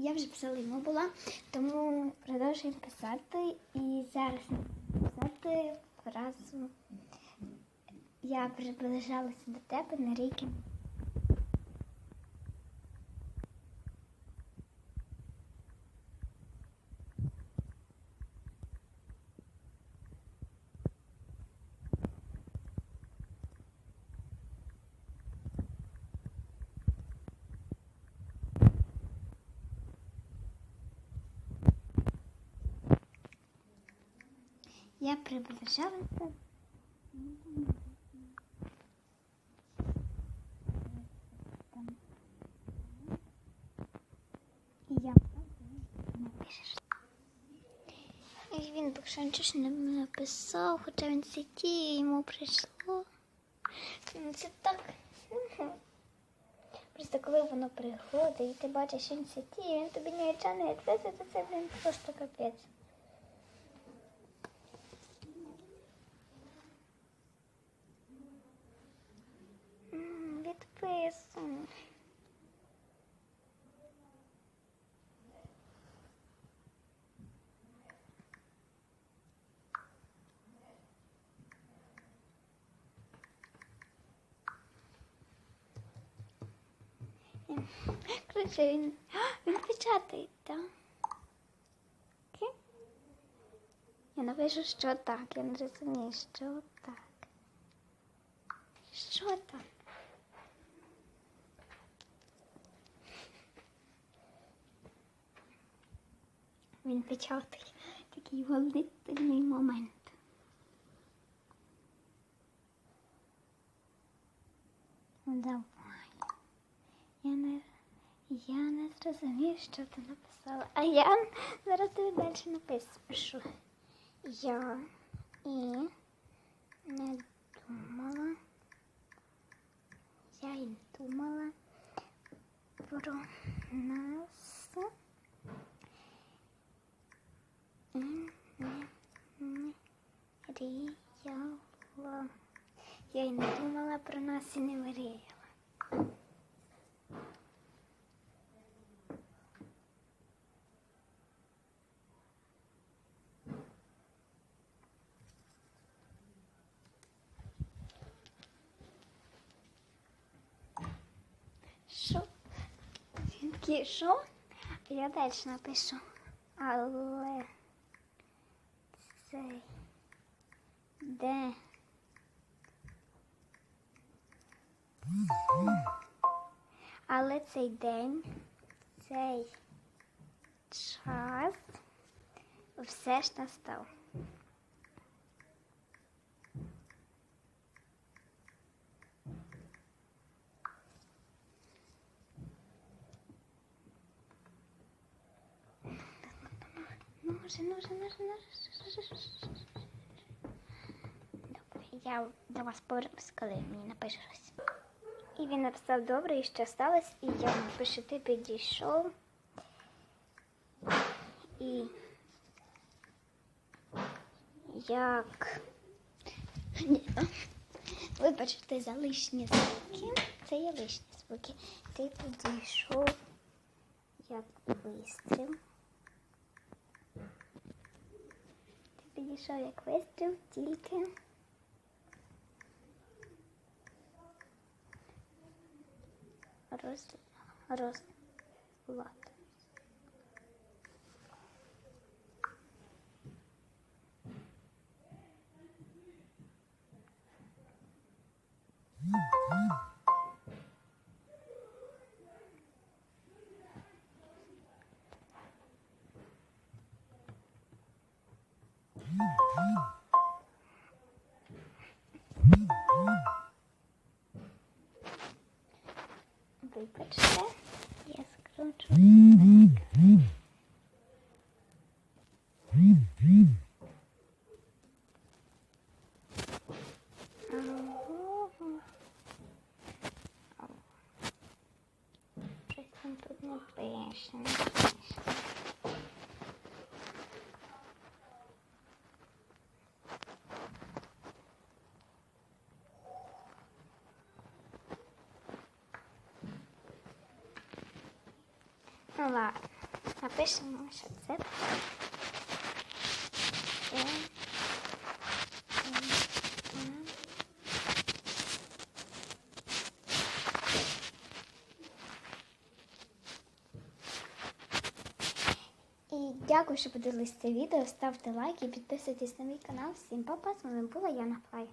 я вже писала йому була, тому продовжуємо писати. І зараз писати фразу Я приближалася до тебе на ріки. Я приближалася. І я напишеш. І він нічого не написав, хоча він сидів, йому прийшло. Це так. Просто коли воно приходить і ти бачиш, що він сидів, він тобі не відвезе, то це, блін, просто капець. Коротше, він, він печатає, так? Я напишу, що так. Я не розумію, що так. Що там? Він печатає такий волнительний момент. Давай. Я не, я не зрозумів, що ти написала. А я зараз тобі далі напишу. Я і не думала. Я і не думала про нас. І не мріяла. Я й не думала про нас і не мріяла. Що? Що? Я далі напишу. Але цей де але цей день, цей час все ж настав. Ну, може, ну, може. Добре, я до вас повернусь, коли мені напише щось. І він написав добре, і що сталося, і я напишу, ти підійшов. І як ну, вибачте за лишні звуки. Це є лишні звуки. Ти підійшов як вистріл. Підійшов як вистріл, тільки. Роз... Розлад. Щось там тут не пише. не пише. Ну ладно. Напишемо, що це. І дякую, що подивилися це відео. Ставте лайк і підписуйтесь на мій канал. Всім па-па, з вами була Яна Флай.